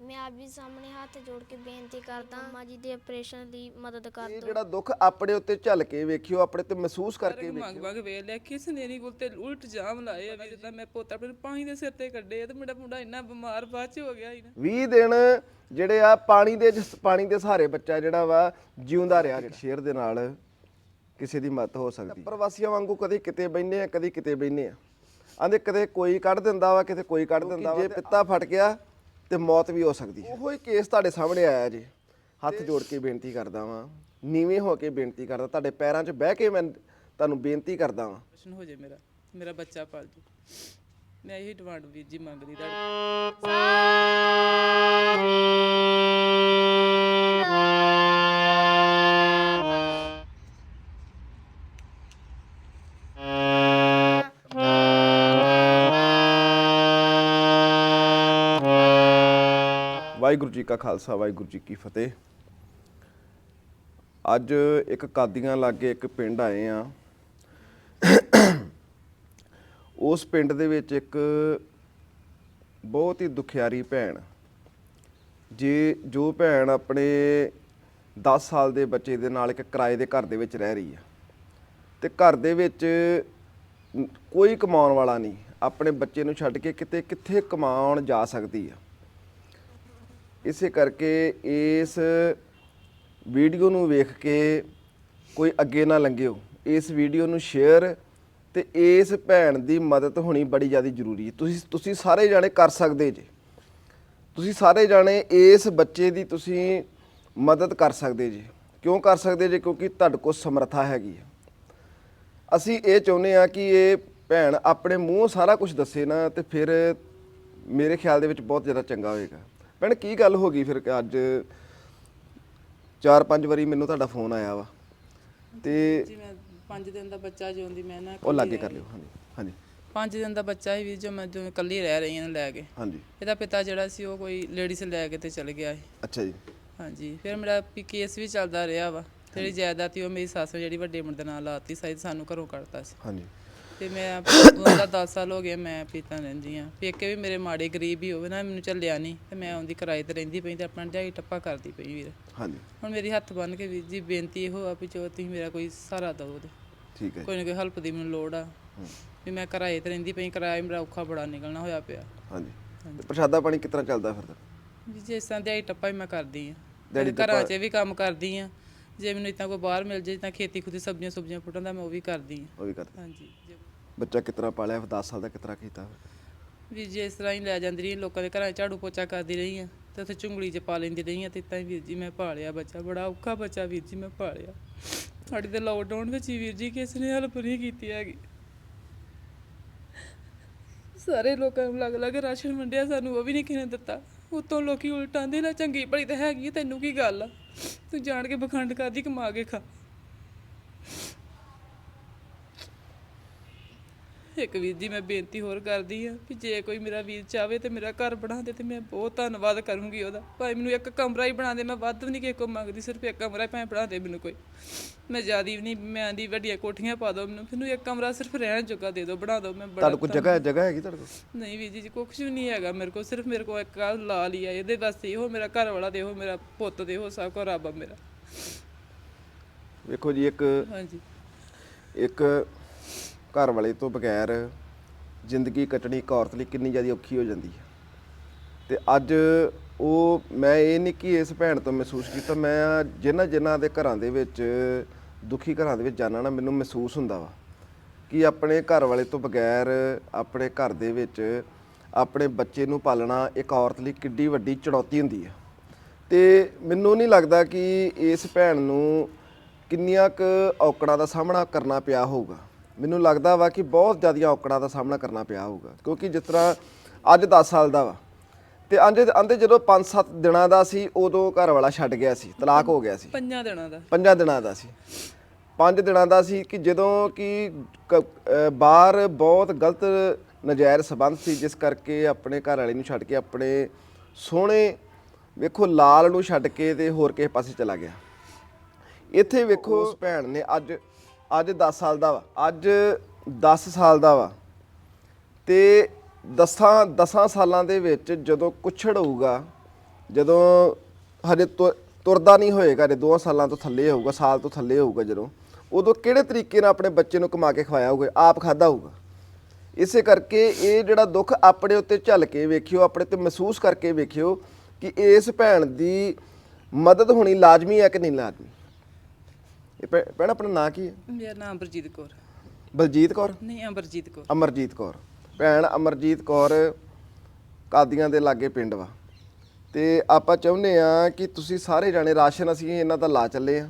ਮੈਂ ਆਪ ਜੀ ਸਾਹਮਣੇ ਹੱਥ ਜੋੜ ਕੇ ਬੇਨਤੀ ਕਰਦਾ ਮਾਂ ਜੀ ਦੇ ਆਪਰੇਸ਼ਨ ਲਈ ਮਦਦ ਕਰ ਇਹ ਦਿਓ। ਜਿਹੜਾ ਦੁੱਖ ਆਪਣੇ ਉੱਤੇ ਝੱਲ ਕੇ ਵੇਖਿਓ ਆਪਣੇ ਤੇ ਮਹਿਸੂਸ ਕਰਕੇ ਵੇਖਿਓ ਮੰਗ ਮੰਗ ਵੇਖ ਲਿਆ ਕਿਸ ਨੇ ਨਹੀਂ ਤੇ ਉਲਟ ਜਾਮ ਲਾਏ ਆ ਵੀ ਜਿੱਦਾਂ ਮੈਂ ਪੋਤਾ ਆਪਣੇ ਪਾਣੀ ਦੇ ਸਿਰ ਤੇ ਕੱਢੇ ਆ ਤੇ ਮੇਰਾ ਮੁੰਡਾ ਇੰਨਾ ਬਿਮਾਰ ਬਾਅਦ ਚ ਹੋ ਗਿਆ ਸੀ ਨਾ। 20 ਦਿਨ ਜਿਹੜੇ ਆ ਪਾਣੀ ਦੇ ਜਿਸ- ਪਾਣੀ ਦੇ ਸਹਾਰੇ ਬੱਚਾ ਜਿਹੜਾ ਵਾ ਜਿਉਂਦਾ ਰਿਹਾ ਜਿਹੜਾ। ਸ਼ੇਰ ਦੇ ਨਾਲ ਕਿਸੇ ਦੀ ਮਦਦ ਹੋ ਸਕਦੀ। ਪ੍ਰਵਾਸੀਆਂ ਵਾਂਗੂ ਕਦੇ ਕਿਤੇ ਬੈਠੇ ਆ ਕਦੀ ਕਿਤੇ ਬੈਠੇ ਆ। ਆਂਦੇ ਕਦੇ ਕੋਈ ਕੱਢ ਦਿੰਦਾ ਵਾ ਕਿਤੇ ਕੋਈ ਕੱਢ ਦਿੰਦਾ ਵਾ ਜੇ ਪਿੱਤਾ ਫਟ ਗਿਆ ਤੇ ਮੌਤ ਵੀ ਹੋ ਸਕਦੀ ਹੈ। ਉਹੋ ਹੀ ਕੇਸ ਤੁਹਾਡੇ ਸਾਹਮਣੇ ਆਇਆ ਜੀ। ਹੱਥ ਜੋੜ ਕੇ ਬੇਨਤੀ ਕਰਦਾ ਵਾਂ। ਨੀਵੇਂ ਹੋ ਕੇ ਬੇਨਤੀ ਕਰਦਾ। ਤੁਹਾਡੇ ਪੈਰਾਂ 'ਚ ਬਹਿ ਕੇ ਮੈਂ ਤੁਹਾਨੂੰ ਬੇਨਤੀ ਕਰਦਾ ਵਾਂ। ਪ੍ਰਸ਼ਨ ਹੋ ਜੇ ਮੇਰਾ। ਮੇਰਾ ਬੱਚਾ ਪਲ ਜੇ। ਮੈਂ ਇਹੀ ਡਿਮਾਂਡ ਵੀਰ ਜੀ ਮੰਗਦੀ ਤੁਹਾਡੀ। ਵਾਹਿਗੁਰੂ ਜੀ ਕਾ ਖਾਲਸਾ, ਵਾਹਿਗੁਰੂ ਜੀ ਕੀ ਫਤਿਹ। ਅੱਜ ਇੱਕ ਕਾਦੀਆਂ ਲਾਗੇ ਇੱਕ ਪਿੰਡ ਆਏ ਆ। ਉਸ ਪਿੰਡ ਦੇ ਵਿੱਚ ਇੱਕ ਬਹੁਤ ਹੀ ਦੁਖਿਆਰੀ ਭੈਣ। ਜੇ ਜੋ ਭੈਣ ਆਪਣੇ 10 ਸਾਲ ਦੇ ਬੱਚੇ ਦੇ ਨਾਲ ਇੱਕ ਕਿਰਾਏ ਦੇ ਘਰ ਦੇ ਵਿੱਚ ਰਹਿ ਰਹੀ ਆ, ਤੇ ਘਰ ਦੇ ਵਿੱਚ ਕੋਈ ਕਮਾਉਣ ਵਾਲਾ ਨਹੀਂ, ਆਪਣੇ ਬੱਚੇ ਨੂੰ ਛੱਡ ਕੇ ਕਿਤੇ ਕਿੱਥੇ ਕਮਾਉਣ ਜਾ ਸਕਦੀ ਆ। ਇਸੇ ਕਰਕੇ ਇਸ ਵੀਡੀਓ ਨੂੰ ਵੇਖ ਕੇ ਕੋਈ ਅੱਗੇ ਨਾ ਲੰਘਿਓ। ਇਸ ਵੀਡੀਓ ਨੂੰ ਸ਼ੇਅਰ ਤੇ ਇਸ ਭੈਣ ਦੀ ਮਦਦ ਹੋਣੀ ਬੜੀ ਜ਼ਿਆਦਾ ਜ਼ਰੂਰੀ ਹੈ। ਤੁਸੀਂ ਤੁਸੀਂ ਸਾਰੇ ਜਾਣੇ ਕਰ ਸਕਦੇ ਜੇ। ਤੁਸੀਂ ਸਾਰੇ ਜਾਣੇ ਇਸ ਬੱਚੇ ਦੀ ਤੁਸੀਂ ਮਦਦ ਕਰ ਸਕਦੇ ਜੇ। ਕਿਉਂ ਕਰ ਸਕਦੇ ਜੇ? ਕਿਉਂਕਿ ਤੁਹਾਡੇ ਕੋਲ ਸਮਰੱਥਾ ਹੈਗੀ ਹੈ ਅਸੀਂ ਇਹ ਚਾਹੁੰਦੇ ਆ ਕਿ ਇਹ ਭੈਣ ਆਪਣੇ ਮੂੰਹ ਸਾਰਾ ਕੁਝ ਦੱਸੇ ਨਾ ਤੇ ਫਿਰ ਮੇਰੇ ਖਿਆਲ ਦੇ ਵਿੱਚ ਬਹੁਤ ਜ਼ਿਆਦਾ ਚੰਗਾ ਹੋਏਗਾ। ਭੈਣ ਕੀ ਗੱਲ ਹੋ ਗਈ ਫਿਰ ਕਿ ਅੱਜ ਚਾਰ ਪੰਜ ਵਾਰੀ ਮੈਨੂੰ ਤੁਹਾਡਾ ਫੋਨ ਆਇਆ ਵਾ ਤੇ ਜੀ ਮੈਂ 5 ਦਿਨ ਦਾ ਬੱਚਾ ਜਿਉਂਦੀ ਮੈਂ ਨਾ ਉਹ ਲਾਗੇ ਕਰ ਲਿਓ ਹਾਂਜੀ ਹਾਂਜੀ। 5 ਦਿਨ ਦਾ ਬੱਚਾ ਸੀ ਵੀਰ ਜੋ ਮੈਂ ਜੋ ਇਕੱਲੀ ਰਹਿ ਰਹੀ ਹਾਂ ਲੈ ਕੇ। ਹਾਂਜੀ। ਇਹਦਾ ਪਿਤਾ ਜਿਹੜਾ ਸੀ ਉਹ ਕੋਈ ਲੇਡੀਜ਼ ਲੈ ਕੇ ਤੇ ਚਲ ਗਿਆ ਸੀ। ਅੱਛਾ ਜੀ। ਹਾਂਜੀ ਫਿਰ ਮੇਰਾ ਵੀ ਕੇਸ ਵੀ ਚੱਲਦਾ ਰਿਹਾ ਵਾ। ਜਿਹੜੀ ਜਾਇਦਾਦ ਸੀ ਉਹ ਮੇਰੀ ਸੱਸ ਜਿਹੜੀ ਵੱਡੇ ਮੁੰਡੇ ਨਾਲ ਲਾਤੀ ਸਾਈ ਸਾਨੂੰ ਘਰੋਂ ਕੱਢਤਾ ਸੀ। ਹਾਂਜੀ। ਤੇ ਮੈਂ ਉਹਦਾ 10 ਸਾਲ ਹੋ ਗਏ ਮੈਂ ਪੀਤਾ ਰਹਿੰਦੀ ਆ ਪੇਕੇ ਵੀ ਮੇਰੇ ਮਾੜੇ ਗਰੀਬ ਹੀ ਹੋਵੇ ਨਾ ਮੈਨੂੰ ਚੱਲਿਆ ਨਹੀਂ ਤੇ ਮੈਂ ਉਹਦੀ ਕਿਰਾਏ ਤੇ ਰਹਿੰਦੀ ਪਈ ਤੇ ਆਪਣਾ ਦਿਹਾੜੀ ਟੱਪਾ ਕਰਦੀ ਪਈ ਵੀਰ। ਹਾਂਜੀ। ਹੁਣ ਮੇਰੀ ਹੱਥ ਬੰਨ ਕੇ ਵੀਰ ਜੀ ਬੇਨਤੀ ਇਹੋ ਆ ਵੀ ਜੋ ਤੁਸੀਂ ਮੇਰਾ ਕੋਈ ਸਹਾਰਾ ਦਿਓ ਤੇ ਠੀਕ ਹੈ ਕੋਈ ਨਾ ਕੋਈ ਹੈਲਪ ਦੀ ਮੈਨੂੰ ਲੋੜ ਆ। ਵੀ ਮੈਂ ਕਿਰਾਏ ਤੇ ਰਹਿੰਦੀ ਪਈ ਕਿਰਾਇਆ ਮੇਰਾ ਔਖਾ ਬੜਾ ਨਿਕਲਣਾ ਹੋਇਆ ਪਿਆ। ਹਾਂਜੀ। ਤੇ ਪ੍ਰਸ਼ਾਦਾ ਪਾਣੀ ਤਰ੍ਹਾਂ ਚੱਲਦਾ ਫਿਰ? ਵੀ ਜਿਸ ਤਰ੍ਹਾਂ ਦਿਹਾੜੀ ਟੱਪਾ ਹੀ ਮੈਂ ਕਰਦੀ ਆ ਘਰਾਂ 'ਚ ਵੀ ਕੰਮ ਕਰਦੀ ਆ ਜੇ ਮੈਨੂੰ ਇਤਾਂ ਕੋਈ ਬਾਹਰ ਮਿਲ ਜੇ ਤਾਂ ਖੇਤੀ ਖੁਦੀ ਸਬਜ਼ੀਆਂ ਸੁਬਜ਼ੀਆਂ ਪੁੱਟਣ ਦਾ ਮੈਂ ਉਹ ਵੀ ਕਰਦੀ ਆ ਉਹ ਵੀ ਕਰਦਾ। ਹਾਂਜੀ ਜੇ- ਬੱਚਾ ਕਿਸ ਪਾਲਿਆ ਫਿਰ 10 ਸਾਲ ਦਾ ਕਿਸ ਕੀਤਾ? ਵੀ ਜੇ ਇਸ ਤਰ੍ਹਾਂ ਹੀ ਲੈ ਜਾਂਦੀ ਰਹੀ ਲੋਕਾਂ ਦੇ ਘਰਾਂ 'ਚ ਝਾੜੂ ਪੋਚਾ ਕਰਦੀ ਰਹੀ ਆ ਤੇ ਉੱਥੇ ਚੁੰਗਲੀ 'ਚ ਪਾ ਲੈਂਦੀ ਰਹੀ ਆ ਤੇ ਤਾਂ ਹੀ ਵੀਰ ਜੀ ਮੈਂ ਪਾਲਿਆ ਬੱਚਾ ਬੜਾ ਔਖਾ ਬੱਚਾ ਵੀਰ ਜੀ ਮੈਂ ਪਾਲਿਆ। ਸਾਡੇ ਤੇ ਲਾਕਡਾਊਨ ਵਿੱਚ ਹੀ ਵੀਰ ਜੀ ਕਿਸ ਨੇ ਹੈਲਪ ਨਹੀਂ ਕੀਤੀ ਹੈਗੀ। ਸਾਰੇ ਲੋਕਾਂ ਨੂੰ ਅਲੱਗ ਅਲੱਗ ਰਾਸ਼ਨ ਵੰਡਿਆ ਸਾਨੂੰ ਉਹ ਵੀ ਨਹੀਂ ਕਿਸੇ ਨੇ ਦਿੱਤਾ। ਉਤੋਂ ਲੋਕੀ ਉਲਟਾਂਦੇ ਲੈ ਚੰਗੀ ਭਲੀ ਤਾਂ ਹੈਗੀ ਆ, ਤੈਨੂੰ ਕੀ ਗੱਲ ਆ? ਤੂੰ ਜਾਣ ਕੇ ਬਖੰਡ ਕਰਦੀ ਕਮਾ ਕੇ ਖਾ। ਇੱਕ ਵੀਰ ਜੀ ਮੈਂ ਬੇਨਤੀ ਹੋਰ ਕਰਦੀ ਆ ਕਿ ਜੇ ਕੋਈ ਮੇਰਾ ਵੀਰ ਚਾਵੇ ਤੇ ਮੇਰਾ ਘਰ ਬਣਾ ਦੇ ਤੇ ਮੈਂ ਬਹੁਤ ਧੰਨਵਾਦ ਕਰੂੰਗੀ ਉਹਦਾ। ਭਾਵੇਂ ਮੈਨੂੰ ਇੱਕ ਕਮਰਾ ਹੀ ਬਣਾ ਦੇ ਮੈਂ ਵੱਧ ਵੀ ਨਹੀਂ ਕਿਸੇ ਕੋ ਮੰਗਦੀ ਸਿਰਫ ਇੱਕ ਕਮਰਾ ਹੀ ਭਾਵੇਂ ਬਣਾ ਦੇ ਮੈਨੂੰ ਕੋਈ। ਮੈਂ ਜਿਆਦੀ ਵੀ ਨਹੀਂ ਮੈਂ ਆਂਦੀ ਵੱਡੀਆਂ ਕੋਠੀਆਂ ਪਾ ਦਿਓ ਮੈਨੂੰ ਮੈਨੂੰ ਇੱਕ ਕਮਰਾ ਸਿਰਫ ਰਹਿਣ ਜੋਗਾ ਦੇ ਦਿਓ ਬਣਾ ਦਿਓ ਮੈਂ ਬੜਾ ਤੁਹਾਡੇ ਕੋਲ ਜਗ੍ਹਾ ਜਗ੍ਹਾ ਹੈਗੀ ਤੁਹਾਡੇ ਕੋਲ? ਨਹੀਂ ਵੀਰ ਜੀ ਕੁਝ ਵੀ ਨਹੀਂ ਹੈਗਾ ਮੇਰੇ ਕੋਲ ਸਿਰਫ ਮੇਰੇ ਕੋਲ ਇੱਕ ਆਹ ਲਾ ਲਿਆ ਇਹਦੇ ਵਾਸਤੇ ਇਹੋ ਮੇਰਾ ਘਰ ਵਾਲਾ ਇਹੋ ਮੇਰਾ ਪੁੱਤ ਇਹੋ ਸਭ ਕੋ ਰੱਬ ਆ ਮੇਰਾ। ਵੇਖੋ ਜੀ ਇੱਕ ਹਾਂਜੀ। ਇੱਕ ਘਰ ਵਾਲੇ ਤੋਂ ਬਗੈਰ ਜ਼ਿੰਦਗੀ ਕੱਟਣੀ ਇੱਕ ਔਰਤ ਲਈ ਕਿੰਨੀ ਜ਼ਿਆਦਾ ਔਖੀ ਹੋ ਜਾਂਦੀ ਹੈ। ਤੇ ਅੱਜ ਉਹ, ਮੈਂ ਇਹ ਨਹੀਂ ਕਿ ਇਸ ਭੈਣ ਤੋਂ ਮਹਿਸੂਸ ਕੀਤਾ, ਮੈਂ ਜਿਨ੍ਹਾਂ ਜਿਨ੍ਹਾਂ ਦੇ ਘਰਾਂ ਦੇ ਵਿੱਚ, ਦੁਖੀ ਘਰਾਂ ਦੇ ਵਿੱਚ ਜਾਣਾ ਨਾ, ਮੈਨੂੰ ਮਹਿਸੂਸ ਹੁੰਦਾ ਵਾ ਕਿ ਆਪਣੇ ਘਰ ਵਾਲੇ ਤੋਂ ਬਗੈਰ, ਆਪਣੇ ਘਰ ਦੇ ਵਿੱਚ, ਆਪਣੇ ਬੱਚੇ ਨੂੰ ਪਾਲਣਾ ਇੱਕ ਔਰਤ ਲਈ ਕਿੱਡੀ ਵੱਡੀ ਚੁਣੌਤੀ ਹੁੰਦੀ ਹੈ। ਤੇ ਮੈਨੂੰ ਨਹੀਂ ਲੱਗਦਾ ਕਿ ਇਸ ਭੈਣ ਨੂੰ ਕਿੰਨੀਆਂ ਕੁ ਔਕੜਾਂ ਦਾ ਸਾਹਮਣਾ ਕਰਨਾ ਪਿਆ ਹੋਊਗਾ। ਮੈਨੂੰ ਲੱਗਦਾ ਵਾ ਕਿ ਬਹੁਤ ਜ਼ਿਆਦੀਆਂ ਔਕੜਾਂ ਦਾ ਸਾਹਮਣਾ ਕਰਨਾ ਪਿਆ ਹੋਊਗਾ ਕਿਉਂਕਿ ਜਿਸ ਤਰ੍ਹਾਂ ਅੱਜ 10 ਸਾਲ ਦਾ ਵਾ। ਤੇ ਅੰਦੇ ਅੰਦੇ ਜਦੋਂ 5-7 ਦਿਨਾਂ ਦਾ ਸੀ ਉਦੋਂ ਘਰ ਵਾਲਾ ਛੱਡ ਗਿਆ ਸੀ ਤਲਾਕ ਹੋ ਗਿਆ ਸੀ। ਪੰਜਾਂ ਦਿਨਾਂ ਦਾ। ਪੰਜਾਂ ਦਿਨਾਂ ਦਾ ਸੀ। ਪੰਜ ਦਿਨਾਂ ਦਾ ਸੀ ਕਿ ਜਦੋਂ ਕਿ ਕ- ਅਹ ਬਾਹਰ ਬਹੁਤ ਗਲਤ ਨਜਾਇਜ਼ ਸਬੰਧ ਸੀ ਜਿਸ ਕਰਕੇ ਆਪਣੇ ਘਰ ਵਾਲੇ ਨੂੰ ਛੱਡ ਕੇ ਆਪਣੇ ਸੋਹਣੇ ਵੇਖੋ ਲਾਲ ਨੂੰ ਛੱਡ ਕੇ ਤੇ ਹੋਰ ਕਿਸੇ ਪਾਸੇ ਚਲਾ ਗਿਆ। ਇੱਥੇ ਵੇਖੋ ਉਸ ਭੈਣ ਨੇ ਅੱਜ ਅੱਜ 10 ਸਾਲ ਦਾ ਵਾ। ਅੱਜ 10 ਸਾਲ ਦਾ ਵਾ। ਤੇ ਦਸਾਂ ਦਸਾਂ ਸਾਲਾਂ ਦੇ ਵਿੱਚ ਜਦੋਂ ਕੁਛੜ ਹੋਊਗਾ, ਜਦੋਂ ਹਜੇ ਤੁ- ਤੁਰਦਾ ਨਹੀਂ ਹੋਏਗਾ ਜੇ 2 ਸਾਲਾਂ ਤੋਂ ਥੱਲੇ ਹੋਊਗਾ, ਸਾਲ ਤੋਂ ਥੱਲੇ ਹੋਊਗਾ ਜਦੋਂ, ਉਦੋਂ ਕਿਹੜੇ ਤਰੀਕੇ ਨਾਲ ਆਪਣੇ ਬੱਚੇ ਨੂੰ ਕਮਾ ਕੇ ਖਵਾਇਆ ਹੋਊਗਾ, ਆਪ ਖਾਦਾ ਹੋਊਗਾ? ਇਸੇ ਕਰਕੇ ਇਹ ਜਿਹੜਾ ਦੁੱਖ ਆਪਣੇ ਉੱਤੇ ਝੱਲ ਕੇ ਵੇਖਿਓ, ਆਪਣੇ ਤੇ ਮਹਿਸੂਸ ਕਰਕੇ ਵੇਖਿਓ ਕਿ ਇਸ ਭੈਣ ਦੀ ਮਦਦ ਹੋਣੀ ਲਾਜ਼ਮੀ ਹੈ ਕਿ ਨਹੀਂ ਲਾਜ਼ਮੀ? ਇਹ ਭੈ- ਭੈਣ ਆਪਣਾ ਨਾਂ ਕੀ ਹੈ? ਮੇਰਾ ਨਾਮ ਅਮਰਜੀਤ ਕੌਰ ਬਲਜੀਤ ਕੌਰ? ਨਹੀਂ ਅਮਰਜੀਤ ਕੌਰ। ਅਮਰਜੀਤ ਕੌਰ। ਭੈਣ ਅਮਰਜੀਤ ਕੌਰ ਕਾਦੀਆਂ ਦੇ ਲਾਗੇ ਪਿੰਡ ਵਾ। ਤੇ ਆਪਾਂ ਚਾਹੁੰਦੇ ਆ ਕਿ ਤੁਸੀਂ ਸਾਰੇ ਜਾਣੇ ਰਾਸ਼ਨ ਅਸੀਂ ਇਹਨਾਂ ਦਾ ਲਾ ਚੱਲੇ ਆ।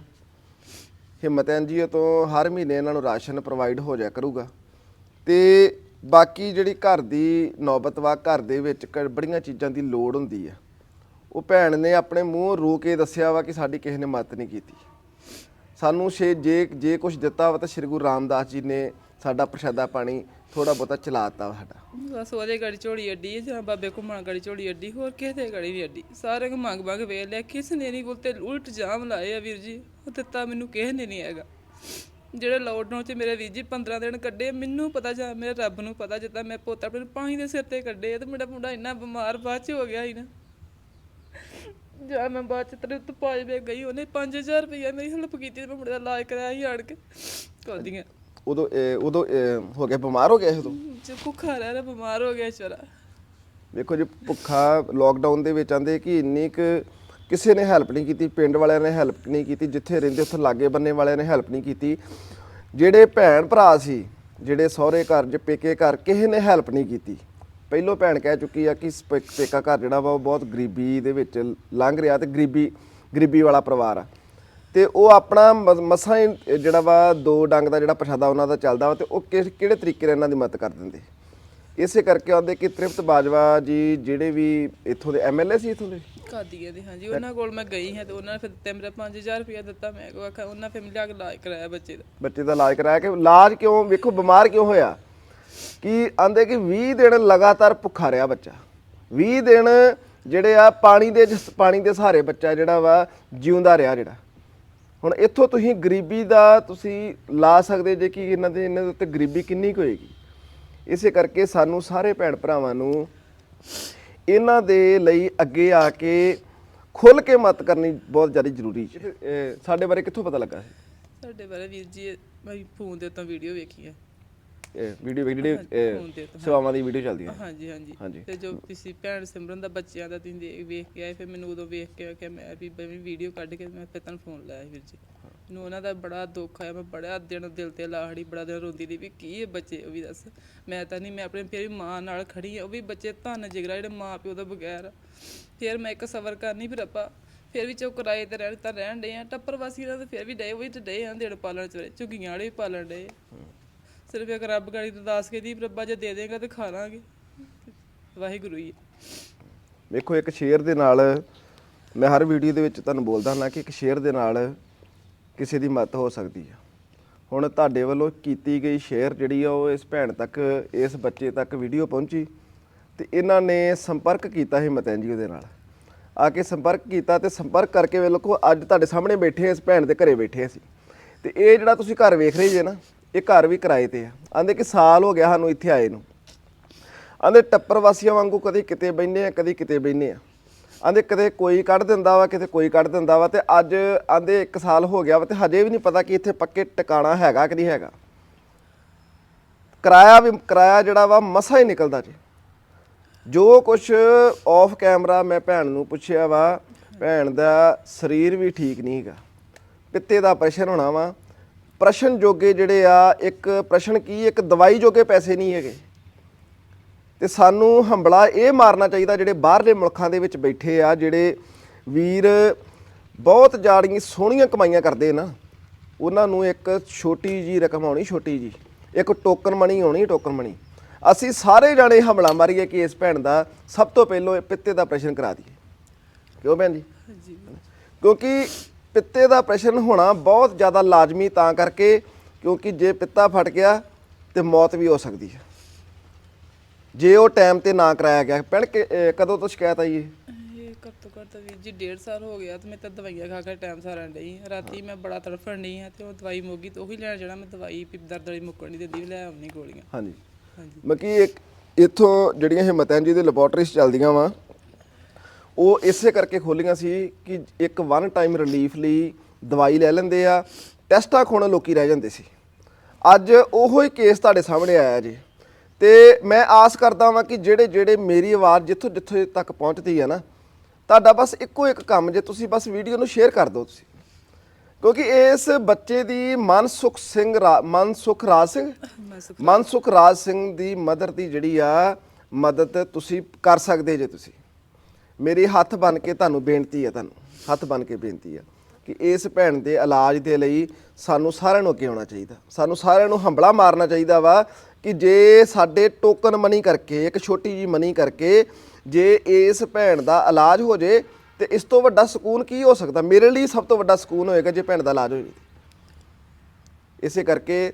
ਹਿੰਮਤ ਐਨਜੀਓ ਤੋਂ ਹਰ ਮਹੀਨੇ ਇਹਨਾਂ ਨੂੰ ਰਾਸ਼ਨ ਪ੍ਰੋਵਾਈਡ ਹੋ ਜਾਇਆ ਕਰੂਗਾ। ਤੇ ਬਾਕੀ ਜਿਹੜੀ ਘਰ ਦੀ ਨੌਬਤ ਵਾ ਘਰ ਦੇ ਵਿੱਚ ਕ- ਬੜੀਆਂ ਚੀਜ਼ਾਂ ਦੀ ਲੋੜ ਹੁੰਦੀ ਆ। ਉਹ ਭੈਣ ਨੇ ਆਪਣੇ ਮੂੰਹ ਰੂ ਕੇ ਦੱਸਿਆ ਵਾ ਕਿ ਸਾਡੀ ਕਿਸੇ ਨੇ ਮਦਦ ਨਹੀਂ ਕੀਤੀ। ਸਾਨੂੰ ਛੇ, ਜੇ ਜੇ ਕੁਝ ਦਿੱਤਾ ਵਾ ਤਾਂ ਸ੍ਰੀ ਗੁਰੂ ਰਾਮਦਾਸ ਜੀ ਨੇ ਸਾਡਾ ਪ੍ਰਸ਼ਾਦਾ ਪਾਣੀ ਥੋੜਾ ਬਹੁਤਾ ਚਲਾਤਾ ਵਾ ਸਾਡਾ। ਬਸ ਉਹਦੇ ਗਾੜੀ ਝੋਲੀ ਅੱਡੀ ਹੈ ਜਾਂ ਬਾਬੇ ਘੁੰਮਣ ਗਾੜੀ ਝੋਲੀ ਅੱਡੀ, ਹੋਰ ਕਿਸੇ ਦੇ ਗਾੜੀ ਵੀ ਅੱਡੀ। ਸਾਰੇ ਨੂੰ ਮੰਗ ਮੰਗ ਵੇਖ ਲਿਆ, ਕਿਸ ਨੇ ਨਹੀਂ ਬੋਲਤੇ ਉਲਟ ਜਾਮ ਲਾਏ ਆ ਵੀਰ ਜੀ, ਉਹ ਦਿੱਤਾ ਮੈਨੂੰ ਕਿਸੇ ਨੇ ਨਹੀਂ ਹੈਗਾ। ਜਿਹੜੇ ਲੋਕਡਾਊਨ 'ਚ ਮੇਰੇ ਵੀਰ ਜੀ 15 ਦਿਨ ਕੱਢੇ, ਮੈਨੂੰ ਪਤਾ ਜਾਂ ਮੇਰੇ ਰੱਬ ਨੂੰ ਪਤਾ, ਜਿੱਦਾਂ ਮੈਂ ਪੋਤਾ ਆਪਣੇ ਪਾਣੀ ਦੇ ਸਿਰ ਤੇ ਕੱਢੇ ਆ, ਤੇ ਮੇਰਾ ਮੁੰਡਾ ਇੰਨਾ ਬਿਮਾਰ ਬਾਅਦ 'ਚ ਹੋ ਗਿਆ ਸੀ ਨਾ। ਜਾਂ ਮੈਂ ਬਾਅਦ 'ਚ ਤੇਰੇ ਤੋਂ ਪਾਜ ਵੇ ਗਈ ਉਹਨੇ 5000 ਰੁਪਇਆ ਮੇਰੀ ਹੈਲਪ ਕੀਤੀ ਤੇ ਮੈਂ ਮੁੰਡੇ ਦਾ ਇਲਾਜ ਕਰਾਇਆ ਸੀ ਆੜ ਕੇ। ਕੋਦੀਆਂ ਉਦੋਂ ਇਹ- ਉਦੋਂ ਇਹ ਹੋ ਗਿਆ ਬਿਮਾਰ ਹੋ ਗਿਆ ਇਹ ਉਦੋਂ? ਜੇ ਭੁੱਖਾ ਰਹਿ ਰਿਹਾ ਬਿਮਾਰ ਹੋ ਗਿਆ ਚਰਾ ਵੇਖੋ ਜੀ ਭੁੱਖਾ ਲੋਕਡਾਊਨ ਦੇ ਵਿੱਚ ਆਂਦੇ ਕਿ ਇੰਨੀ ਕੁ ਕਿਸੇ ਨੇ ਹੈਲਪ ਨਹੀਂ ਕੀਤੀ ਪਿੰਡ ਵਾਲਿਆਂ ਨੇ ਹੈਲਪ ਨਹੀਂ ਕੀਤੀ ਜਿੱਥੇ ਰਹਿੰਦੇ ਉੱਥੇ ਲਾਗੇ ਬੰਨੇ ਵਾਲਿਆਂ ਨੇ ਹੈਲਪ ਨਹੀਂ ਕੀਤੀ। ਜਿਹੜੇ ਭੈਣ ਭਰਾ ਸੀ ਜਿਹੜੇ ਸਹੁਰੇ ਘਰ ਜੇ ਪੇਕੇ ਘਰ ਕਿਸੇ ਨੇ ਹੈਲਪ ਨਹੀਂ ਕੀਤੀ। ਪਹਿਲੋਂ ਭੈਣ ਕਹਿ ਚੁੱਕੀ ਆ ਕਿ ਸਪੇ- ਪੇਕਾ ਘਰ ਜਿਹੜਾ ਵਾ ਉਹ ਬਹੁਤ ਗਰੀਬੀ ਦੇ ਵਿੱਚ ਲੰਘ ਰਿਹਾ ਤੇ ਗਰੀਬੀ ਗਰੀਬੀ ਵਾਲਾ ਪਰਿਵਾਰ ਆ। ਤੇ ਉਹ ਆਪਣਾ ਮ- ਮਸਾਂ ਹੀ ਜਿਹੜਾ ਵਾ ਦੋ ਡੰਗ ਦਾ ਜਿਹੜਾ ਪ੍ਰਸ਼ਾਦਾ ਉਹਨਾਂ ਦਾ ਚੱਲਦਾ ਵਾ ਤੇ ਉਹ ਕਿਸ- ਕਿਹੜੇ ਤਰੀਕੇ ਨਾਲ ਇਹਨਾਂ ਦੀ ਮਦਦ ਕਰ ਦਿੰਦੇ? ਇਸੇ ਕਰਕੇ ਆਉਂਦੇ ਕਿ ਤ੍ਰਿਪਤ ਬਾਜਵਾ ਜੀ ਜਿਹੜੇ ਵੀ ਇੱਥੋਂ ਦੇ ਐਮਐਲਏ ਸੀ ਇੱਥੋਂ ਦੇ? ਕਾਦੀਆਂ ਦੇ ਹਾਂਜੀ। ਉਹਨਾਂ ਕੋਲ ਮੈਂ ਗਈ ਹਾਂ ਤੇ ਉਹਨਾਂ ਨੇ ਫਿਰ ਦਿੱਤੇ ਮੇਰਾ 5000 ਰੁਪਇਆ ਦਿੱਤਾ। ਮੈਂ ਕੋ ਆਖਿਆ ਉਹਨਾਂ ਫਿਰ ਲਿਆ ਕੇ ਇਲਾਜ ਕਰਾਇਆ ਬੱਚੇ ਦਾ। ਬੱਚੇ ਦਾ ਇਲਾਜ ਕਰਾਇਆ ਕਿ ਇਲਾਜ ਕਿਉਂ ਵੇਖੋ ਬਿਮਾਰ ਕਿਉਂ ਹੋਇਆ? ਕਿ ਆਂਦੇ ਕਿ 20 ਦਿਨ ਲਗਾਤਾਰ ਭੁੱਖਾ ਰਿਹਾ ਬੱਚਾ। 20 ਦਿਨ ਜਿਹੜੇ ਆ ਪਾਣੀ ਦੇ ਜਿਸ- ਪਾਣੀ ਦੇ ਸਹਾਰੇ ਬੱਚਾ ਜਿਹੜਾ ਵਾ ਜਿਉਂਦਾ ਰਿਹਾ ਜਿਹੜਾ। ਹੁਣ ਇੱਥੋਂ ਤੁਸੀਂ ਗਰੀਬੀ ਦਾ ਤੁਸੀਂ ਲਾ ਸਕਦੇ ਜੇ ਕਿ ਇਹਨਾਂ ਦੇ ਇਹਨਾਂ ਦੇ ਉੱਤੇ ਗਰੀਬੀ ਕਿੰਨੀ ਕੁ ਹੋਏਗੀ। ਇਸੇ ਕਰਕੇ ਸਾਨੂੰ ਸਾਰੇ ਭੈਣ ਭਰਾਵਾਂ ਨੂੰ ਇਹਨਾਂ ਦੇ ਲਈ ਅੱਗੇ ਆ ਕੇ ਖੁੱਲ ਕੇ ਮਤ ਕਰਨੀ ਬਹੁਤ ਜ਼ਿਆਦਾ ਜ਼ਰੂਰੀ ਹੈ ਸਾਡੇ ਬਾਰੇ ਕਿੱਥੋਂ ਪਤਾ ਲੱਗਾ ਸਾਡੇ ਬਾਰੇ ਵੀਰ ਜੀ, ਮੈਂ ਫੋਨ ਦੇ ਉੱਤੋਂ ਵੀਡੀਓ ਵੇਖੀ ਹੈ ਵੀਡੀਓ ਤੇ ਇਹ ਸੇਵਾਵਾਂ ਦੀ ਵੀਡੀਓ ਚੱਲਦੀ ਹੈ। ਹਾਂਜੀ ਹਾਂਜੀ। ਹਾਂਜੀ। ਤੇ ਜੋ ਤੁਸੀਂ ਭੈਣ ਸਿਮਰਨ ਦਾ ਬੱਚਿਆਂ ਦਾ ਤੁਸੀਂ ਦੇਖ ਵੇਖ ਕੇ ਆਏ ਫਿਰ ਮੈਨੂੰ ਉਦੋਂ ਵੇਖ ਕੇ ਆਖਿਆ ਮੈਂ ਵੀ ਬਈ ਵੀਡੀਓ ਕੱਢ ਕੇ ਮੈਂ ਫਿਰ ਤੁਹਾਨੂੰ ਫੋਨ ਲਾਇਆ ਵੀਰ ਜੀ। ਮੈਨੂੰ ਉਹਨਾਂ ਦਾ ਬੜਾ ਦੁੱਖ ਆਇਆ ਮੈਂ ਬੜਾ ਦਿਨ ਦਿਲ ਤੇ ਲਾਹੜੀ ਬੜਾ ਦਿਨ ਰੋਂਦੀ ਦੀ ਵੀ ਕੀ ਇਹ ਬੱਚੇ ਉਹ ਵੀ ਦੱਸ। ਮੈਂ ਤਾਂ ਨਹੀਂ ਮੈਂ ਆਪਣੇ ਫਿਰ ਵੀ ਮਾਂ ਨਾਲ ਖੜੀ ਆ ਉਹ ਵੀ ਬੱਚੇ ਧੰਨ ਜਿਗਰਾ ਜਿਹੜੇ ਮਾਂ ਪਿਓ ਦਾ ਬਗੈਰ। ਆ। ਫਿਰ ਮੈਂ ਇੱਕ ਸਬਰ ਕਰਨੀ ਫਿਰ ਆਪਾਂ ਫਿਰ ਵੀ ਚੋ ਕਿਰਾਏ ਤੇ ਰਹਿਣ ਤਾਂ ਰਹਿਣ ਡੇ ਆ ਟੱਪਰ ਵਾਸੀ ਨਾਲ ਤਾਂ ਫਿਰ ਵੀ ਡੇ ਉਹ ਵੀ ਤੇ ਡੇ ਆ ਦੇੜ ਪਾਲਣ ਚ ਝੁੱਗੀਆਂ ਵਾਲੇ ਵੀ ਪਾਲਣ ਡੇ ਸਿਰਫ ਇੱਕ ਰੱਬ ਗਾੜੀ ਤੋਂ ਦਾਸ ਕੇ ਰੱਬਾ ਜੇ ਦੇ ਦੇਗਾ ਤੇ ਖਾ ਲਾਂਗੇ। ਵਾਹਿਗੁਰੂ ਜੀ। ਵੇਖੋ, ਇੱਕ ਸ਼ੇਅਰ ਦੇ ਨਾਲ ਮੈਂ ਹਰ ਵੀਡੀਓ ਦੇ ਵਿੱਚ ਤੁਹਾਨੂੰ ਬੋਲਦਾ ਹਾਂ ਕਿ ਇੱਕ ਸ਼ੇਅਰ ਦੇ ਨਾਲ ਕਿਸੇ ਦੀ ਮਦਦ ਹੋ ਸਕਦੀ ਹੈ ਹੁਣ ਤੁਹਾਡੇ ਵੱਲੋਂ ਕੀਤੀ ਗਈ ਸ਼ੇਅਰ ਜਿਹੜੀ ਆ, ਉਹ ਇਸ ਭੈਣ ਤੱਕ, ਇਸ ਬੱਚੇ ਤੱਕ ਵੀਡੀਓ ਪਹੁੰਚੀ ਤੇ ਇਹਨਾਂ ਨੇ ਸੰਪਰਕ ਕੀਤਾ ਸੀ ਹਿੰਮਤ ਜੀ ਉਹਦੇ ਨਾਲ। ਆ ਕੇ ਸੰਪਰਕ ਕੀਤਾ ਤੇ ਸੰਪਰਕ ਕਰਕੇ ਵੇਖੋ, ਅੱਜ ਤੁਹਾਡੇ ਸਾਹਮਣੇ ਬੈਠੇ ਇਸ ਭੈਣ ਦੇ ਘਰੇ ਬੈਠੇ ਅਸੀਂ। ਤੇ ਇਹ ਜਿਹੜਾ ਤੁਸੀਂ ਘਰ ਵੇਖ ਰਹੇ ਜੇ ਨਾ ਇਹ ਘਰ ਵੀ ਕਿਰਾਏ ਤੇ ਆ। ਆਂਦੇ ਕਿ ਸਾਲ ਹੋ ਗਿਆ ਸਾਨੂੰ ਇੱਥੇ ਆਏ ਨੂੰ। ਆਂਦੇ ਟੱਪਰ ਵਾਸੀਆਂ ਵਾਂਗੂ ਕਦੇ ਕਿਤੇ ਬੈਨੇ ਆ, ਕਦੇ ਕਿਤੇ ਬੈਨੇ ਆ। ਆਂਦੇ ਕਦੇ ਕੋਈ ਕੱਢ ਦਿੰਦਾ ਵਾ, ਕਿਤੇ ਕੋਈ ਕੱਢ ਦਿੰਦਾ ਵਾ ਤੇ ਅੱਜ ਆਂਦੇ 1 ਸਾਲ ਹੋ ਗਿਆ ਵਾ ਤੇ ਹਜੇ ਵੀ ਨਹੀਂ ਪਤਾ ਕਿ ਇੱਥੇ ਪੱਕੇ ਟਿਕਾਣਾ ਹੈਗਾ ਕਿ ਨਹੀਂ ਹੈਗਾ। ਕਿਰਾਇਆ ਵੀ, ਕਿਰਾਇਆ ਜਿਹੜਾ ਵਾ ਮਸਾ ਹੀ ਨਿਕਲਦਾ ਜੀ। ਜੋ ਕੁਝ ਆਫ ਕੈਮਰਾ ਮੈਂ ਭੈਣ ਨੂੰ ਪੁੱਛਿਆ ਵਾ, ਭੈਣ ਦਾ ਸਰੀਰ ਵੀ ਠੀਕ ਨਹੀਂ ਹੈਗਾ। ਪਿੱਤੇ ਦਾ ਪ੍ਰਸ਼ਨ ਹੋਣਾ ਵਾ ਪ੍ਰਸ਼ਨ ਜੋਗੇ ਜਿਹੜੇ ਆ ਇੱਕ ਪ੍ਰਸ਼ਨ ਕੀ ਇੱਕ ਦਵਾਈ ਜੋਗੇ ਪੈਸੇ ਨਹੀਂ ਹੈਗੇ। ਤੇ ਸਾਨੂੰ ਹੰਬਲਾ ਇਹ ਮਾਰਨਾ ਚਾਹੀਦਾ ਜਿਹੜੇ ਬਾਹਰਲੇ ਮੁਲਕਾਂ ਦੇ ਵਿੱਚ ਬੈਠੇ ਆ ਜਿਹੜੇ ਵੀਰ ਬਹੁਤ ਜਾੜੀਆਂ ਸੋਹਣੀਆਂ ਕਮਾਈਆਂ ਕਰਦੇ ਨਾ ਉਹਨਾਂ ਨੂੰ ਇੱਕ ਛੋਟੀ ਜੀ ਰਕਮ ਆਉਣੀ ਛੋਟੀ ਜੀ ਇੱਕ ਟੋਕਨ ਮਣੀ ਆਉਣੀ ਟੋਕਨ ਮਣੀ ਅਸੀਂ ਸਾਰੇ ਜਾਣੇ ਹਮਲਾ ਮਾਰੀਏ ਕਿ ਇਸ ਭੈਣ ਦਾ ਸਭ ਤੋਂ ਪਹਿਲਾਂ ਪਿੱਤੇ ਦਾ ਆਪਰੇਸ਼ਨ ਕਰਾ ਦਈਏ। ਕਿਉਂ ਭੈਣ ਜੀ? ਕਿਉਂਕਿ ਪਿੱਤੇ ਦਾ ਆਪਰੇਸ਼ਨ ਹੋਣਾ ਬਹੁਤ ਜ਼ਿਆਦਾ ਲਾਜ਼ਮੀ ਤਾਂ ਕਰਕੇ ਕਿਉਂਕਿ ਜੇ ਪਿੱਤਾ ਫਟ ਗਿਆ ਤੇ ਮੌਤ ਵੀ ਹੋ ਸਕਦੀ ਹੈ। ਜੇ ਉਹ ਟਾਈਮ ਤੇ ਨਾ ਕਰਾਇਆ ਗਿਆ ਅਹ ਕਦੋਂ ਤੋਂ ਸ਼ਿਕਾਇਤ ਆਈ ਹੈ ਇਹ ਘੱਟੋ ਘੱਟ ਵੀਰ ਜੀ ਡੇਢ ਸਾਲ ਹੋ ਗਿਆ ਤੇ ਮੈਂ ਤਾਂ ਦਵਾਈਆਂ ਖਾ ਕੇ ਟਾਈਮ ਸਾਰਨ ਡਈ। ਰਾਤੀ ਮੈਂ ਬੜਾ ਤੜਫਣ ਡਈ ਹਾਂ ਤੇ ਉਹ ਦਵਾਈ ਮੁੱਕ ਗਈ ਤੇ ਉਹੀ ਲੈਣ ਜਾਣਾ ਮੈਂ ਦਵਾਈ ਵੀ ਦਰਦ ਵਾਲੀ ਮੁੱਕਣ ਨਹੀਂ ਦਿੰਦੀ ਲੈ ਆਉਣੀ ਗੋਲੀਆਂ। ਹਾਂਜੀ। ਹਾਂਜੀ। ਮਕੀ ਇੱਕ ਇੱਥੋਂ ਜਿਹੜੀਆਂ ਹਿੰਮਤ ਐਨ ਜੀ ਦੇ ਲੈਬੋਰਟਰੀਜ਼ ਚੱਲਦੀਆਂ ਵਾ ਉਹ ਇਸੇ ਕਰਕੇ ਖੋਲੀਆਂ ਸੀ ਕਿ ਇੱਕ ਵਨ ਟਾਈਮ ਰਿਲੀਫ ਲਈ ਦਵਾਈ ਲੈ ਲੈਂਦੇ ਆ ਟੈਸਟਾਂ ਖੋਣ ਲੋਕੀ ਰਹਿ ਜਾਂਦੇ ਸੀ। ਅੱਜ ਉਹੋ ਹੀ ਕੇਸ ਤੁਹਾਡੇ ਸਾਹਮਣੇ ਆਇਆ ਜੀ। ਤੇ ਮੈਂ ਆਸ ਕਰਦਾ ਵਾਂ ਕਿ ਜਿਹੜੇ ਜਿਹੜੇ ਮੇਰੀ ਆਵਾਜ਼ ਜਿੱਥੋਂ ਜਿੱਥੇ ਤੱਕ ਪਹੁੰਚਦੀ ਹੈ ਨਾ ਤੁਹਾਡਾ ਬਸ ਇੱਕੋ ਇੱਕ ਕੰਮ ਜੇ ਤੁਸੀਂ ਬਸ ਵੀਡੀਓ ਨੂੰ ਸ਼ੇਅਰ ਕਰ ਦਿਓ ਤੁਸੀਂ। ਕਿਉਂਕਿ ਇਸ ਬੱਚੇ ਦੀ ਮਨਸੁਖ ਸਿੰਘ ਰਾ- ਮਨਸੁਖ ਰਾਜ ਸਿੰਘ। ਮਨਸੁਖ ਰਾਜ ਸਿੰਘ ਦੀ ਮਦਰ ਦੀ ਜਿਹੜੀ ਆ ਮਦਦ ਤੁਸੀਂ ਕਰ ਸਕਦੇ ਜੇ ਤੁਸੀਂ। ਮੇਰੀ ਹੱਥ ਬਨ ਕੇ ਤੁਹਾਨੂੰ ਬੇਨਤੀ ਹੈ ਤੁਹਾਨੂੰ, ਹੱਥ ਬਨ ਕੇ ਬੇਨਤੀ ਹੈ ਕਿ ਇਸ ਭੈਣ ਦੇ ਇਲਾਜ ਦੇ ਲਈ ਸਾਨੂੰ ਸਾਰਿਆਂ ਨੂੰ ਅੱਗੇ ਆਉਣਾ ਚਾਹੀਦਾ, ਸਾਨੂੰ ਸਾਰਿਆਂ ਨੂੰ ਹੰਬਲਾ ਮਾਰਨਾ ਚਾਹੀਦਾ ਵਾ ਕਿ ਜੇ ਸਾਡੇ ਟੋਕਨ ਮਨੀ ਕਰਕੇ, ਇੱਕ ਛੋਟੀ ਜੀ ਮਨੀ ਕਰਕੇ ਜੇ ਇਸ ਭੈਣ ਦਾ ਇਲਾਜ ਹੋ ਜੇ ਤੇ ਇਸ ਤੋਂ ਵੱਡਾ ਸਕੂਨ ਕੀ ਹੋ ਸਕਦਾ? ਮੇਰੇ ਲਈ ਸਭ ਤੋਂ ਵੱਡਾ ਸਕੂਨ ਹੋਏਗਾ ਜੇ ਭੈਣ ਦਾ ਇਲਾਜ ਹੋ ਜੇ ਇਸੇ ਕਰਕੇ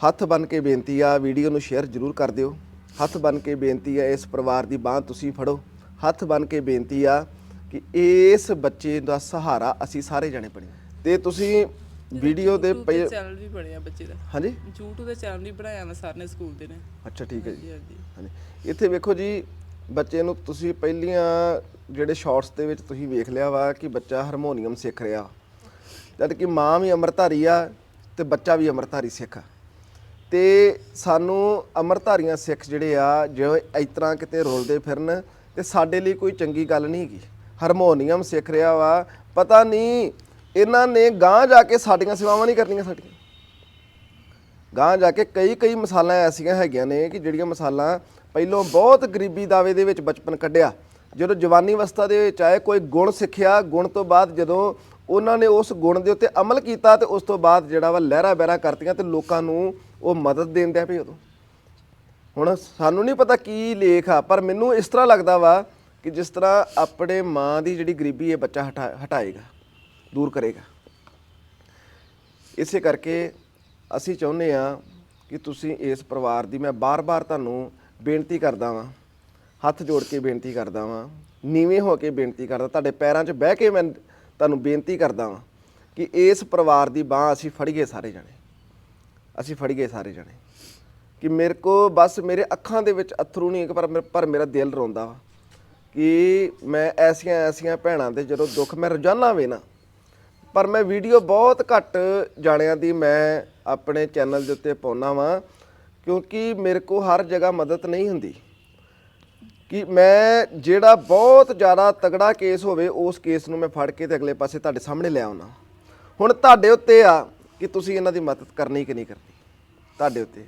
ਹੱਥ ਬਨ ਕੇ ਬੇਨਤੀ ਆ, ਵੀਡੀਓ ਨੂੰ ਸ਼ੇਅਰ ਜ਼ਰੂਰ ਕਰ ਦਿਓ। ਹੱਥ ਬਨ ਕੇ ਬੇਨਤੀ ਆ ਇਸ ਪਰਿਵਾਰ ਦੀ ਬਾਹ ਤੁਸੀਂ ਫੜੋ। ਹੱਥ ਬਨ ਕੇ ਬੇਨਤੀ ਆ ਕਿ ਇਸ ਬੱਚੇ ਦਾ ਸਹਾਰਾ ਅਸੀਂ ਸਾਰੇ ਜਣੇ ਬਣੇ ਤੇ ਤੁਸੀਂ ਵੀਡੀਓ ਦੇ ਪਏ ਚੈਨਲ ਵੀ ਬਣਿਆ ਬੱਚੇ ਦਾ। ਹਾਂਜੀ? YouTube ਦੇ ਚੈਨਲ ਵੀ ਬਣਾਇਆ ਮੈਂ ਸਰ ਨੇ ਸਕੂਲ ਦੇ ਨੇ। ਅੱਛਾ ਠੀਕ ਹੈ ਜੀ। ਹਾਂਜੀ ਇੱਥੇ ਵੇਖੋ ਜੀ ਬੱਚੇ ਨੂੰ ਤੁਸੀਂ ਪਹਿਲੀਆਂ ਜਿਹੜੇ ਸ਼ਾਰਟਸ ਦੇ ਵਿੱਚ ਤੁਸੀਂ ਵੇਖ ਲਿਆ ਵਾ ਕਿ ਬੱਚਾ ਹਾਰਮੋਨੀਅਮ ਸਿੱਖ ਰਿਹਾ। ਜਦ ਕਿ ਮਾਂ ਵੀ ਅੰਮ੍ਰਿਤਧਾਰੀ ਆ ਤੇ ਬੱਚਾ ਵੀ ਅੰਮ੍ਰਿਤਧਾਰੀ ਸਿੱਖ। ਆ ਤੇ ਸਾਨੂੰ ਅੰਮ੍ਰਿਤਧਾਰੀਆਂ ਸਿੱਖ ਜਿਹੜੇ ਆ, ਜੋ ਇਸ ਤਰ੍ਹਾਂ ਕਿਤੇ ਰੋਲਦੇ ਫਿਰਨ, ਤੇ ਸਾਡੇ ਲਈ ਕੋਈ ਚੰਗੀ ਗੱਲ ਨਹੀਂ ਹੈਗੀ। ਹਾਰਮੋਨੀਅਮ ਸਿੱਖ ਰਿਹਾ ਵਾ। ਪਤਾ ਨਹੀਂ ਇਹਨਾਂ ਨੇ ਗਾਂ ਜਾ ਕੇ ਸਾਡੀਆਂ ਸੇਵਾਵਾਂ ਨਹੀਂ ਕਰਨੀਆਂ ਸਾਡੀਆਂ। ਗਾਂ ਜਾ ਕੇ ਕਈ ਕਈ ਮਸਾਲਾਂ ਐਸੀਆਂ ਹੈਗੀਆਂ ਨੇ ਕਿ ਜਿਹੜੀਆਂ ਮਸਾਲਾਂ ਪਹਿਲੋਂ ਬਹੁਤ ਗਰੀਬੀ ਦਾਵੇ ਦੇ ਵਿੱਚ ਬਚਪਨ ਕੱਢਿਆ। ਜਦੋਂ ਜਵਾਨੀ ਅਵਸਥਾ ਦੇ ਵਿੱਚ ਆਏ, ਕੋਈ ਗੁਣ ਸਿੱਖਿਆ, ਗੁਣ ਤੋਂ ਬਾਅਦ ਜਦੋਂ ਉਹਨਾਂ ਨੇ ਉਸ ਗੁਣ ਦੇ ਉੱਤੇ ਅਮਲ ਕੀਤਾ ਤੇ ਉਸ ਤੋਂ ਬਾਅਦ ਜਿਹੜਾ ਵਾ ਲਹਿਰਾ ਬਹਿਰਾ ਕਰਤੀਆਂ ਤੇ ਲੋਕਾਂ ਨੂੰ ਉਹ ਮਦਦ ਦੇਣ ਦਿਆ ਪਏ ਉਦੋਂ। ਹੁਣ ਸਾਨੂੰ ਨਹੀਂ ਪਤਾ ਕੀ ਲੇਖ ਆ, ਪਰ ਮੈਨੂੰ ਇਸ ਤਰ੍ਹਾਂ ਲੱਗਦਾ ਵਾ ਕਿ ਜਿਸ ਤਰ੍ਹਾਂ ਆਪਣੇ ਮਾਂ ਦੀ ਜਿਹੜੀ ਗਰੀਬੀ ਇਹ ਬੱਚਾ ਹਟਾ, ਹਟਾਏਗਾ, ਦੂਰ ਕਰੇਗਾ। ਇਸੇ ਕਰਕੇ ਅਸੀਂ ਚਾਹੁੰਦੇ ਆ ਕਿ ਤੁਸੀਂ ਇਸ ਪਰਿਵਾਰ ਦੀ ਮੈਂ ਬਾਰ-ਬਾਰ ਤੁਹਾਨੂੰ ਬੇਨਤੀ ਕਰਦਾ ਵਾਂ, ਹੱਥ ਜੋੜ ਕੇ ਬੇਨਤੀ ਕਰਦਾ ਵਾਂ, ਨੀਵੇਂ ਹੋ ਕੇ ਬੇਨਤੀ ਕਰਦਾ, ਤੁਹਾਡੇ ਪੈਰਾਂ 'ਚ ਬਹਿ ਕੇ ਮੈਂ ਤੁਹਾਨੂੰ ਬੇਨਤੀ ਕਰਦਾ ਵਾਂ ਕਿ ਇਸ ਪਰਿਵਾਰ ਦੀ ਬਾਹ ਅਸੀਂ ਫੜੀਏ ਸਾਰੇ ਜਣੇ। ਅਸੀਂ ਫੜੀਏ ਸਾਰੇ ਜਣੇ। ਕਿ ਮੇਰੇ ਕੋ ਬਸ ਮੇਰੇ ਅੱਖਾਂ ਦੇ ਵਿੱਚ ਅਥਰੂ ਨਹੀਂ ਪਰ ਮੇਰੇ- ਪਰ ਮੇਰਾ ਦਿਲ ਰੋਂਦਾ ਵਾ ਕਿ ਮੈਂ ਐਸੀਆਂ ਐਸੀਆਂ ਭੈਣਾਂ ਦੇ ਜਦੋਂ ਦੁੱਖ ਮੈਂ ਰੋਜ਼ਾਨਾ ਵੇਨਾ ਪਰ ਮੈਂ ਵੀਡੀਓ ਬਹੁਤ ਘੱਟ ਜਾਣਿਆਂ ਦੀ ਮੈਂ ਆਪਣੇ ਚੈਨਲ ਦੇ ਉੱਤੇ ਪਾਉਣਾ ਵਾਂ, ਕਿਉਂਕਿ ਮੇਰੇ ਕੋ ਹਰ ਜਗ੍ਹਾ ਮਦਦ ਨਹੀਂ ਹੁੰਦੀ। ਕਿ ਮੈਂ ਜਿਹੜਾ ਬਹੁਤ ਜ਼ਿਆਦਾ ਤਗੜਾ ਕੇਸ ਹੋਵੇ, ਉਸ ਕੇਸ ਨੂੰ ਮੈਂ ਫੜ ਕੇ ਤੇ ਅਗਲੇ ਪਾਸੇ ਤੁਹਾਡੇ ਸਾਹਮਣੇ ਲੈ ਆਉਣਾ ਹੁਣ ਤੁਹਾਡੇ ਉੱਤੇ ਆ ਕਿ ਤੁਸੀਂ ਇਹਨਾਂ ਦੀ ਮਦਦ ਕਰਨੀ ਕਿ ਨਹੀਂ ਕਰਨੀ? ਤੁਹਾਡੇ ਉੱਤੇ।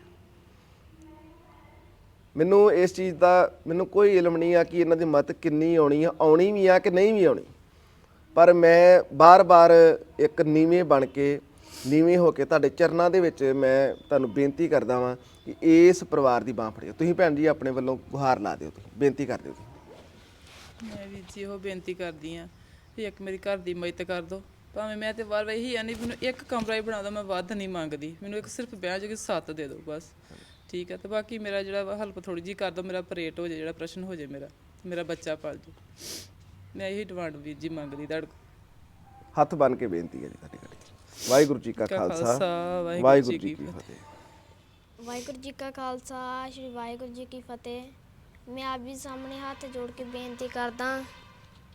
ਮੈਨੂੰ ਇਸ ਚੀਜ਼ ਦਾ ਮੈਨੂੰ ਕੋਈ ਇਲਮ ਨਹੀਂ ਆ ਕਿ ਇਹਨਾਂ ਦੀ ਮਦਦ ਕਿੰਨੀ ਆਉਣੀ ਆ, ਆਉਣੀ ਵੀ ਆ ਕਿ ਨਹੀਂ ਵੀ ਆਉਣੀ। ਪਰ ਮੈਂ ਬਾਰ-ਬਾਰ ਇੱਕ ਨੀਵੇਂ ਬਣ ਕੇ, ਨੀਵੇਂ ਹੋ ਕੇ ਤੁਹਾਡੇ ਚਰਨਾਂ ਦੇ ਵਿੱਚ ਮੈਂ ਤੁਹਾਨੂੰ ਬੇਨਤੀ ਕਰਦਾ ਵਾਂ ਕਿ ਇਸ ਪਰਿਵਾਰ ਦੀ ਬਾਹ ਫੜਿਓ। ਤੁਸੀਂ ਭੈਣ ਜੀ ਆਪਣੇ ਵੱਲੋਂ ਗੁਹਾਰ ਲਾ ਦਿਓ ਤੁਸੀਂ। ਬੇਨਤੀ ਕਰ ਦਿਓ ਤੁਸੀਂ। ਮੈਂ ਵੀ ਜੀ ਉਹ ਬੇਨਤੀ ਕਰਦੀ ਆ ਵੀ ਇੱਕ ਮੇਰੀ ਘਰ ਦੀ ਮਦਦ ਕਰ ਦਿਓ। ਭਾਵੇਂ ਮੈਂ ਤੇ ਵਾਰ ਵਾਰ ਇਹੀ ਆਨੀ ਮੈਨੂੰ ਇੱਕ ਕਮਰਾ ਹੀ ਬਣਾ ਦਿਓ ਮੈਂ ਵੱਧ ਨਹੀਂ ਮੰਗਦੀ। ਮੈਨੂੰ ਇੱਕ ਸਿਰਫ ਵਿਆਹ ਜੋ ਕਿ ਸੱਤ ਦੇ ਦਿਓ ਬਸ। ਠੀਕ ਹੈ ਤੇ ਬਾਕੀ ਮੇਰਾ ਜਿਹੜਾ ਹੈਲਪ ਥੋੜੀ ਜੀ ਕਰ ਦਿਓ ਮੇਰਾ ਆਪਰੇਟ ਹੋ ਜਾਏ ਜਿਹੜਾ ਪ੍ਰਸ਼ਨ ਹੋ ਜਾਏ ਮੇਰਾ ਮੇਰਾ ਬੱਚਾ ਪਲ ਜੇ। ਮੈਂ ਇਹੀ ਡਿਮਾਂਡ ਵੀਰ ਜੀ ਮੰਗਦੀ ਤੁਹਾਡੇ ਕੋਲ। ਹੱਥ ਬਨ ਕੇ ਬੇਨਤੀ ਹੈ ਜੀ ਤੁਹਾਡੇ ਕੋਲ ਵਾਹਿਗੁਰੂ ਜੀ ਕਾ ਖਾਲਸਾ ਵਾਹਿਗੁਰੂ ਜੀ ਕੀ ਫਤਿਹ। ਵਾਹਿਗੁਰੂ ਜੀ ਕਾ ਖਾਲਸਾ ਸ੍ਰੀ ਵਾਹਿਗੁਰੂ ਜੀ ਕੀ ਫਤਿਹ। ਮੈਂ ਆਪ ਜੀ ਸਾਹਮਣੇ ਹੱਥ ਜੋੜ ਕੇ ਬੇਨਤੀ ਕਰਦਾ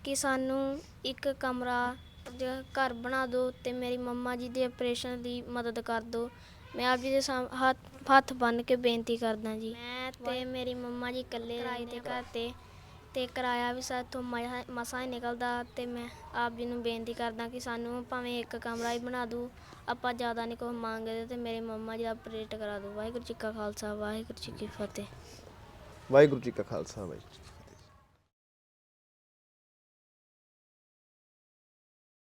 ਕਿ ਸਾਨੂੰ ਇੱਕ ਕਮਰਾ ਜ- ਘਰ ਬਣਾ ਦਿਓ ਤੇ ਮੇਰੀ ਮੰਮਾ ਜੀ ਦੇ ਆਪਰੇਸ਼ਨ ਦੀ ਮਦਦ ਕਰ ਦਿਓ ਮੈਂ ਆਪ ਜੀ ਦੇ ਸਾਹਮ- ਹੱਥ ਹੱਥ ਬੰਨ ਕੇ ਬੇਨਤੀ ਕਰਦਾ ਜੀ। ਮੈਂ ਤੇ ਮੇਰੀ ਮੰਮਾ ਜੀ ਇਕੱਲੇ ਕਿਰਾਏ ਤੇ ਘਰ ਤੇ। ਤੇ। ਕਿਰਾਇਆ ਵੀ ਸਾਥੋਂ ਮਸਾਂ ਹੀ ਨਿਕਲਦਾ ਤੇ ਮੈਂ ਆਪ ਜੀ ਨੂੰ ਬੇਨਤੀ ਕਰਦਾ ਕਿ ਸਾਨੂੰ ਭਾਵੇਂ ਇੱਕ ਕਮਰਾ ਹੀ ਬਣਾ ਦਿਓ ਆਪਾਂ ਜ਼ਿਆਦਾ ਨਹੀਂ ਕੁਛ ਮੰਗਦੇ ਤੇ ਮੇਰੇ ਮੰਮਾ ਜੀ ਦਾ ਆਪਰੇਟ ਕਰਾ ਦਿਓ ਵਾਹਿਗੁਰੂ ਜੀ ਕਾ ਖਾਲਸਾ ਵਾਹਿਗੁਰੂ ਜੀ ਕੀ ਫਤਿਹ। ਵਾਹਿਗੁਰੂ ਜੀ ਕਾ ਖਾਲਸਾ ਵਾਹਿਗੁਰੂ ਜੀ ਕੀ ਫਤਿਹ।